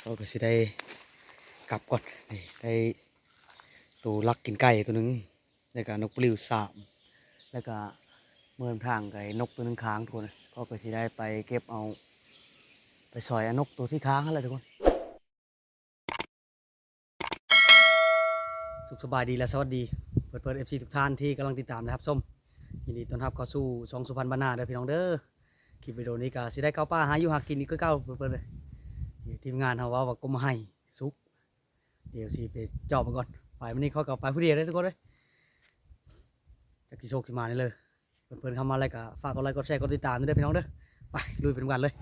เขาก็สิได้กลับก่อนนี่ได้ตัวลักกินไก่ตัวหนึงแล้วก็นกปลิวสามแล้วก็เมื่อทางไก่นกตัวหนึงค้างทุกคนเขาก็สิได้ไปเก็บเอา ไปซอยอนกตัวที่ค้างนั่นแหละทุกคนสุขสบายดีและสวัสดีเปิดเปิดเอฟซีทุกท่านที่กำลังติดตามนะครับส้มยินดีต้อนรับเข้าสู่ช่องสุพรรณบรรณาเด้อพี่น้องเด้อคลิปวิดีโอนี้ก็สิได้เข้าป่าหาอยู่หากินนี่ก็เก้าเปิดเปิดเลย เดี๋ยวทีมงานเขาว่าว่าก็มาให้สุก เดี๋ยวสิไปจอบมาก่อนไปวันนี้เขาก็ไปผู้เดียวเลยทุกคนเลยจะกี่โชคกี่มานี่เลยเปิดเปิดเข้ามาอะไรก็ฝากกดไลค์กดแชร์กดติดตามด้วยเพี่น้องเด้อไปลุยเป็นกันเลย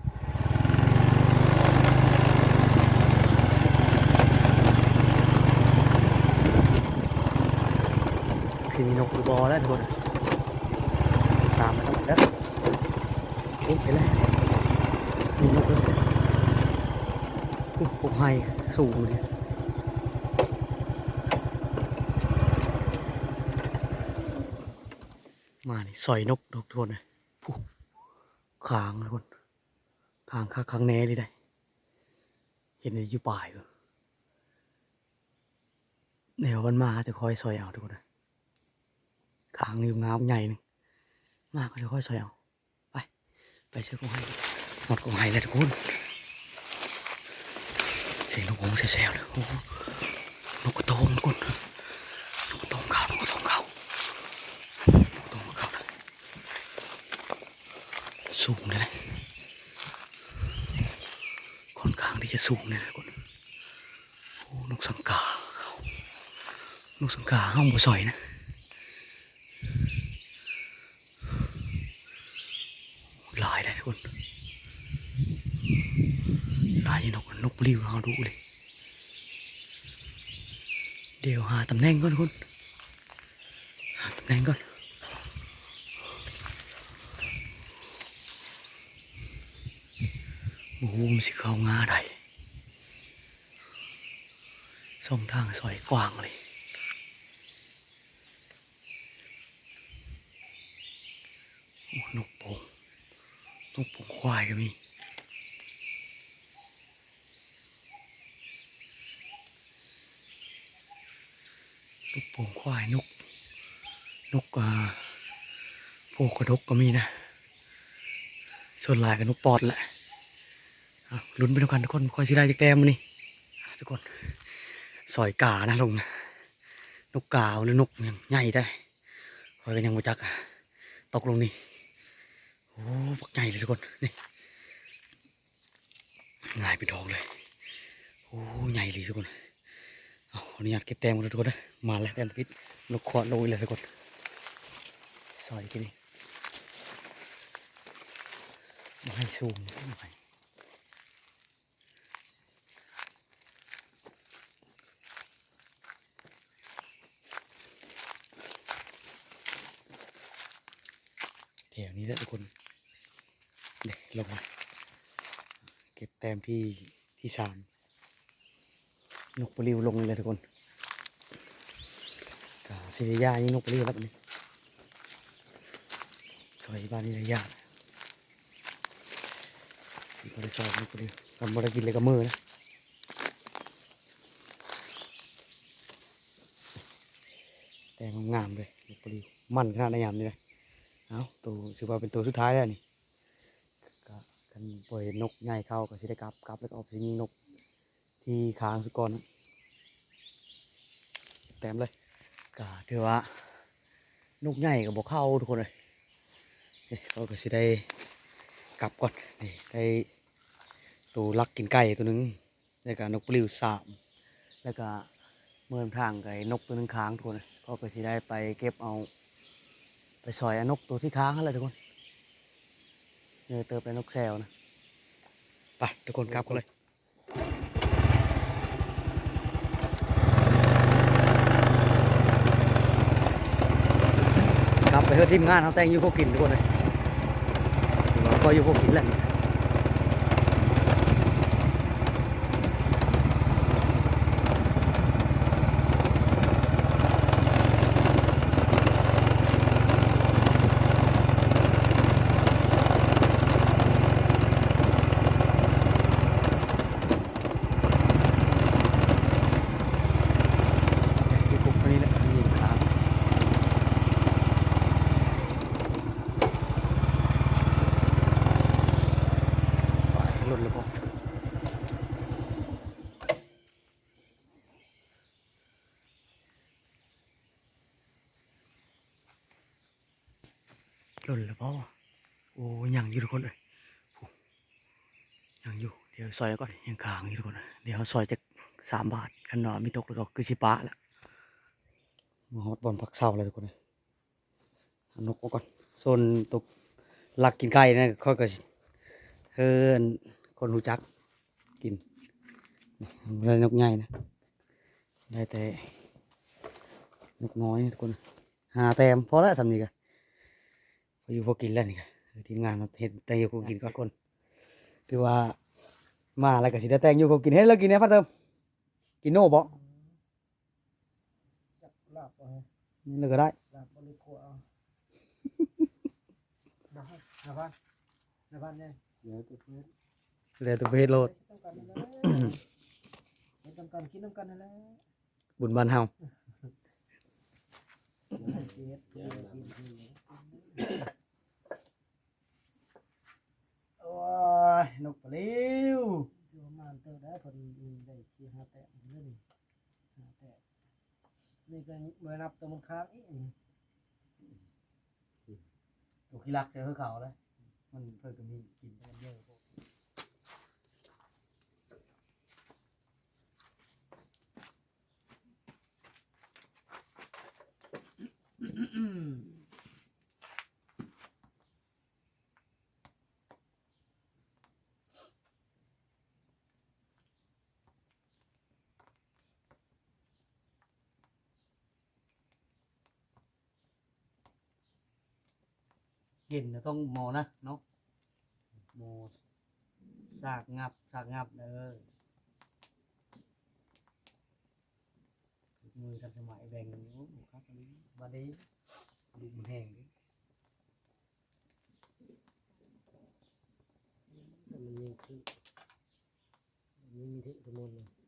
คือมีนกดูบอแล้วทุกคนตามมาทั้งหมดแล้วโอ้ยไปแล้วมีนกเลย โอ้ผมให้สูงเลยมานี่สอยนกนกทุกคนเลยผู้คางทุกคนคางคางคางแน่เลยได้ เห็นอยู่ป่ายอยู่เดี๋ยวมันมาจะคอยซอยเอาทุกคนนะขางอยู่งามใหญ่หนึ่งมากก็จะค่อยใส่เอาไป ไปเชื่อกงไห้หมดกงไห้แล้วทุกคน เสียงนกหงส์แซวๆเลยโอ้โหนกกระโตงทุกคนนกกระโตงเขานกกระโตงเขานกกระโตงเขานะสูงเลยนะค่อนข้างที่จะสูงเลยนะทุกคนโอ้นกสังกาเขานกสังกาห้องบัวซอยนะหลายเลยทุกคน ลายนกนกปลิวเอาดูเลย เดี๋ยวหาตำแหน่งก่อนทุกคนหาตำแหน่งก่อนโอ้โหมันสิเข้างาได้สองทางซอยกว้างเลยนกปงนกปงควายก็มี โป่งควายนก นกอ่าพวกกระดกก็มีนะ ส่วนหลายกับนกปอดแหละลุ้นไปด้วยกันทุกคนคอยชิได้จะแก้มมานี่ทุกคนสอยกานะลงนะนกกาวหรือนกยังใหญ่ได้คอยกันยังมาจักอะตกลงนี่โอ้ปักใหญ่เลยทุกคนนี่ง่ายไปดองเลย โอ้ใหญ่เลยทุกคน อาขออนุญาตเก็บแต้มกันเลยทุกคนนะมาแล้วแต้มพิษนกขวดลงอีเลยทุกคนซอยกันนี่มาให้ซูมไปแถวนี้แหละทุกคนเด็กลงมา เก็บแต้มที่ที่สาม นกปลิวลงเลยทุกคนกาศิริยานี่นกปลิวแล้วนี่ซอยบ้านนี่ระยะสีบริสอบนกปลิวทำบริกินเลยกับมือนะแต่งามเลยนกปลิวมันขนาดในยามนี้เลยเอาตัวถือว่าเป็นตัวสุดท้ายแล้วนี่ก็กันปล่อยนกใหญ่เข้าก็สิได้กลับกลับแล้วก็ออกไปยิงนก ที่ค้างสกรนเต็มเลยก็ถือว่านกใหญ่กับบกเข้าทุกคนเลยเขาก็สิได้กลับก่อนนี่ได้ตัวลักกินไก่ตัวหนึงแล้วก็นกปลิวสามแล้วก็เมื่อทางไก่นกตัวหนึงค้างทุกคนเลยเขาก็สิได้ไปเก็บเอา ไปซอยอนกตัวที่ค้างนั่นแหละทุกคนเนยเติบเป็นนกแซวนะไปทุกคนกลับกันเลย กลับไป เฮือทีมงานเขาแต่งอยู่พวกกินทุกคนเลยเราก็อยู่พวกกินแหละ ห ล่นแล้วพ่อโอ้ยังอยู่ทุกคนเลยยังอยู่เดี๋ยวซอยก่อนยังค้างอยู่ทุกคนเลยเดี๋ยวซอยจะสามบาทขันนอมีตกแล้วก็คือชิปะแล้วมาฮอดบอลพักเศร้าเลยทุกคนเลยนกกก่อนโซนตกหลักกินไก่นะค่อยก็เฮินคนรู้จักกินนี่ไม่ได้นกใหญ่นะได้แต่นกน้อยทุกคนหาแต้มพอแล้วสำนีกัน ออยู่พอกินแล้วนี่กันทีมงานมาเห็นแต่อยู่พอกินก่อนคนถือว่ามาแล้วก็สิได้แต่งอยู่พอกินเฮ้ยแล้วกินเนี่ยพัดเติมกินโน่บ่จับลาบเอาให้นี่เลยก็ได้ลาบบริโภคเอาบ้านหน้าบ้านหน้าบ้านเนี่ยเดี๋ยวตัวเพื่อนเลยตัวเพชรโลดต้องการนั่นแหละเห็นต้องการกินต้องการนั่นแหละบุญบ้านเฮา เดี๋ ยวให้เจ็ดเดี๋ยวให้กินกินโอ้ยนกปลิวเดี๋ยวมาเติมได้พอดีอืมได้สี่ห้าแตะเรื่อยห้าแตะนี่ก็มานับตัวมันค้างอีกนี่ตัวขี้รักเจอเขาเลยมันเพิ่งก็มีกินกันเยอะพวกกิน เนี่ยต้องหมอนะเนาะหมอสากงับสากงับเด้อมือทันสมัยแบ่งโอ้ครับอันนี้บัดนี้ดินมันแห้งดิมันมีคือมีมีที่สมุนเลย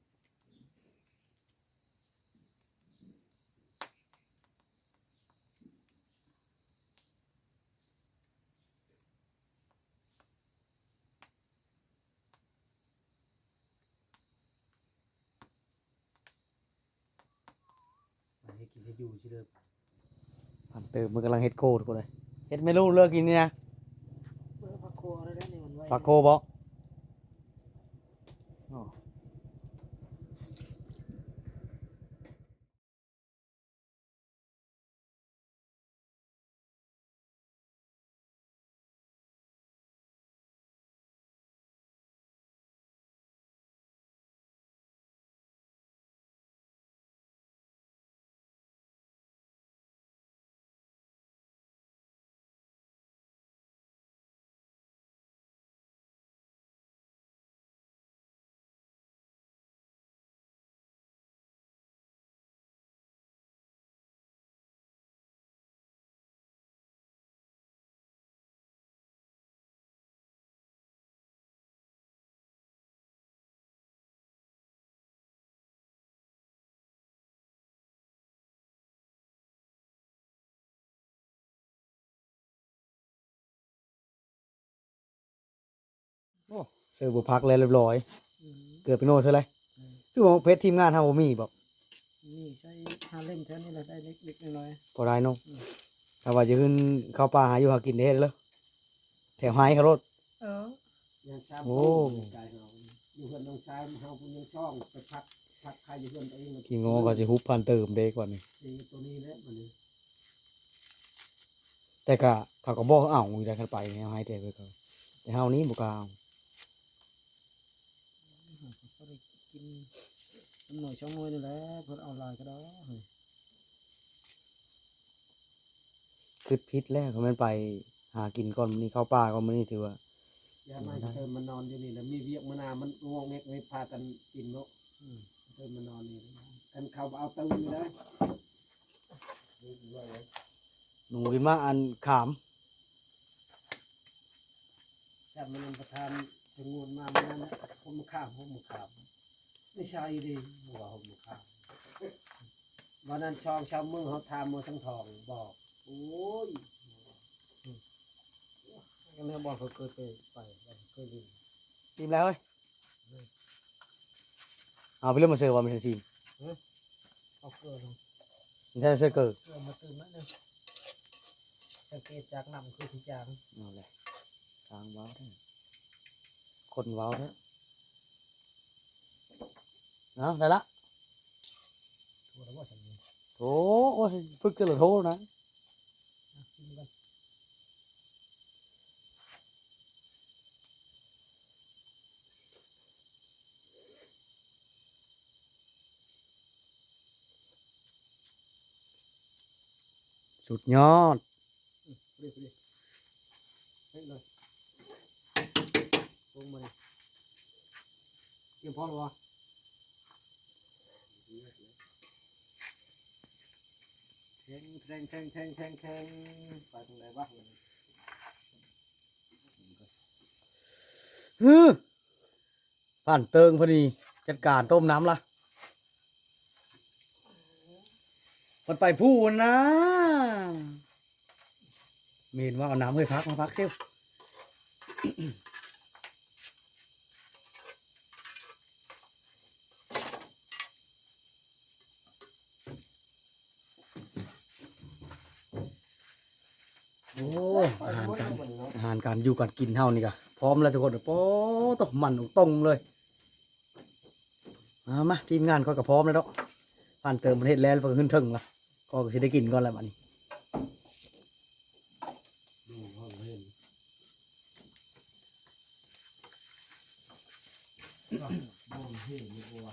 กินให้อยู่ชิเด้อผ่านเติมมันกำลังเฮ็ดโกทุกคนเลยเฮ็ดไม่รู้เลิกกินนี่นะเมื่อพักโคอะไรได้เนี่มันไว้ ฝากโกบ่อ๋อ โอ้เสิร์ฟบ่พักเลยเรียบร้อยอืมเกิดเป็นโน่เท่าไรคือว่าเพชรทีมงานเฮาบ่มีบ่นี่ใช้ห้าเล่มแค่นี้แหละได้เล็กๆน้อยพอได้เนาะอืมถ้าว่าจะขึ้นเข้าป่าหาอยู่หากินได้เลยแถวไห้เขารถๆเออยังชาโอ้กายเราอยู่เพื่อนน้องชายเฮาเพิ่นยังช่องไปพักพักใครอยู่เพื่อนตัวเองกี่งอก็สิฮุบพันเติมเด้กว่านี้ตีตัวนี้แหละมันนี่แต่ก็เขาก็บอกเขาเอาอยู่ได้กันไปแนวไห้แต่ไปเขาแต่เฮานี้บ่กล้าเอา เขาได้ กินน้ำหน่อยช่องหน่อยนี่แหละเพิ่นเอาลายก็ได้เฮ้ยคิดพิษแล้วเขาแม่นไปหากินก่อนมื้อนี้เข้าป่าก่อนมื้อนี้ถือว่ายามาเติมมันนอนอยู่นี่แล้วมีเวียกมานาวมันงวงเงกไม่พากันกินเนาะอืมเติมมันนอนนี่กันเขาเอาตื่นเลยหนูกินมาอันขามแซ่บมันนำประทานสงวนมามันนั่นนะผมข้ามผมข้าม ไม่ใช่ดิหัวผมข้ามวันนั้นชองชาวเมืองเขาทำมือทั้งทองบอกโอ้ยก็แม่บอกเขาเคยไปไปแล้วเคยดูทีมแล้วเฮ้ยเอาไปเริ่มมาเสิร์ฟว่ามันเป็นทีมเอาเกลือลงมันแท้เสื้อเกิดเกลือมาตื่นมาเนี่ยแซสังเกตจากน้ำคือสีจางเอาเลยสร้างเว้าเด้อคนเว้าเด้ อเอาได้ละถั่วแล้วว่าสำนีโถโอ้ยฝึกจะเหลือโทษนะอะชิมกันสุดยอดพอดีพอดีเฮ้ยเลยลงมาเลยเตรียมพร้อมแล้ววะ แทงแทงแทงแทงแทงแทงไปตรงไหนบ้างฮึผ่านเติงพอดีจัดการต้มน้ำละมันไปพูนนะมีนว่าเอาน้ำให้พักมาพักเชียว โอ้อาหารการอาหารการอยู่การกินเท่านี่กะพร้อมแล้วทุกคนโป๊ตกมันตรงๆเลยมามาทีมงานก็กับพร้อมแล้วเนาะผ่านเติมประเทศแล้วเพิ่งขึ้นถึงละก็สิได้กินก่อนแล้วมันนี้ดูห้องเห็นมองเห็นนี่บัว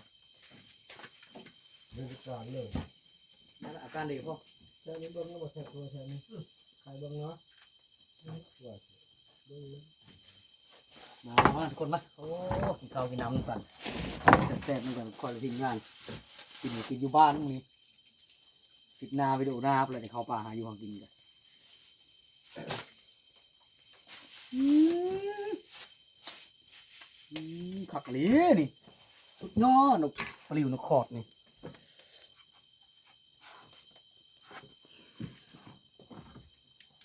เดินกลางเลยอาการดีพ่อเจ้านี้เบิ้งแล้วบ่แทบตัวแทบนี่ใครเบิ้งเนาะว่าเบิ้งเลยมามาทุกคนมาโอ้กินข้าวกินน้ำกันแซ่บๆนั่นกันคอยทีมงานกินอยู่กินอยู่บ้านนี่ปิดนาไปดูนาอะไรเขาป่าหาอยู่ของกินกันอืมอืมขักเลีนี่สุดยอดนกปลิวนกขอดนี่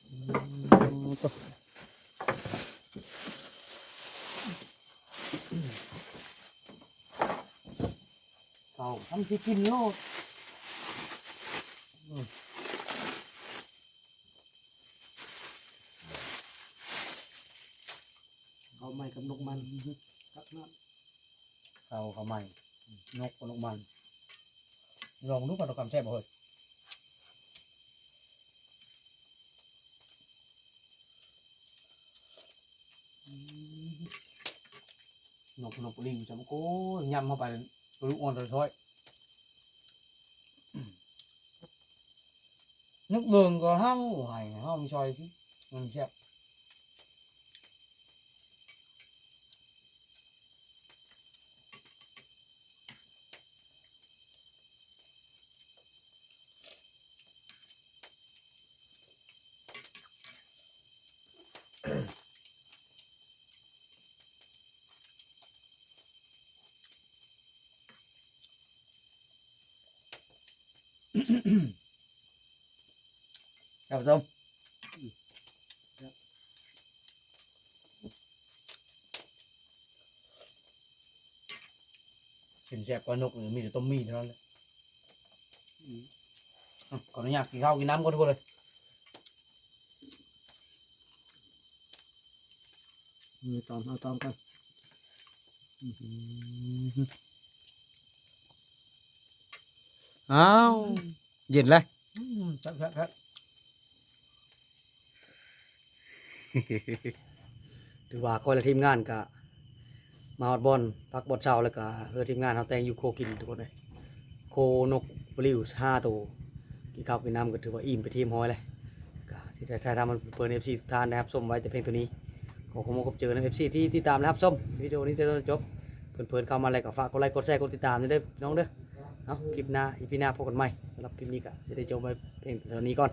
อืมตัว เขาทำสิกินโลดเอาไม้กับนกมันกับน้เขาเขาใหม่นกกับนกมัน ลองดูก่อนเราความแซ่บบ่เฮ้ย นกนกลิงจำโก้ยำเข้าไปตัวลูกอ่อนตัวท้อยนึกเบิ่งก็ห้าวไหายห้าวมีซอยที่มันแซ่บ ครับส้มกินแซ่บกว่านกนี่มีแต่ต้มมีเท่านั้นเลย อ้าวเอาเย็นเลยครับครับครับถือว่าคอยละทีมงานกะมาฮอดบอลพักบอลเช้าแล้วก็เออทีมงานเขาแต่งอยู่โคกินทุกคนเลยโคนกบลิวห้าตัวกินข้าวกินน้ำก็ถือว่าอิ่มไปทีมห้อยเลยก็สิได้ถ่าทำมันเปิดเอฟซีทานนะครับส้มไว้แต่เพียงตัวนี้ขอขอบคุณครับเจอในเอฟซีที่ที่ตามนะครับส้มวิดีโอนี้จะจบเพื่อนๆเข้ามาอะไรก็ฝากกดไลค์กดแชร์กดติดตามด้วยเด้น้องเด้อ เอาคลิปหน้าอีพีหน้าพบกันใหม่สำหรับคลิปนี้ก็จะได้จบไปเพียงเท่านี้ก่อน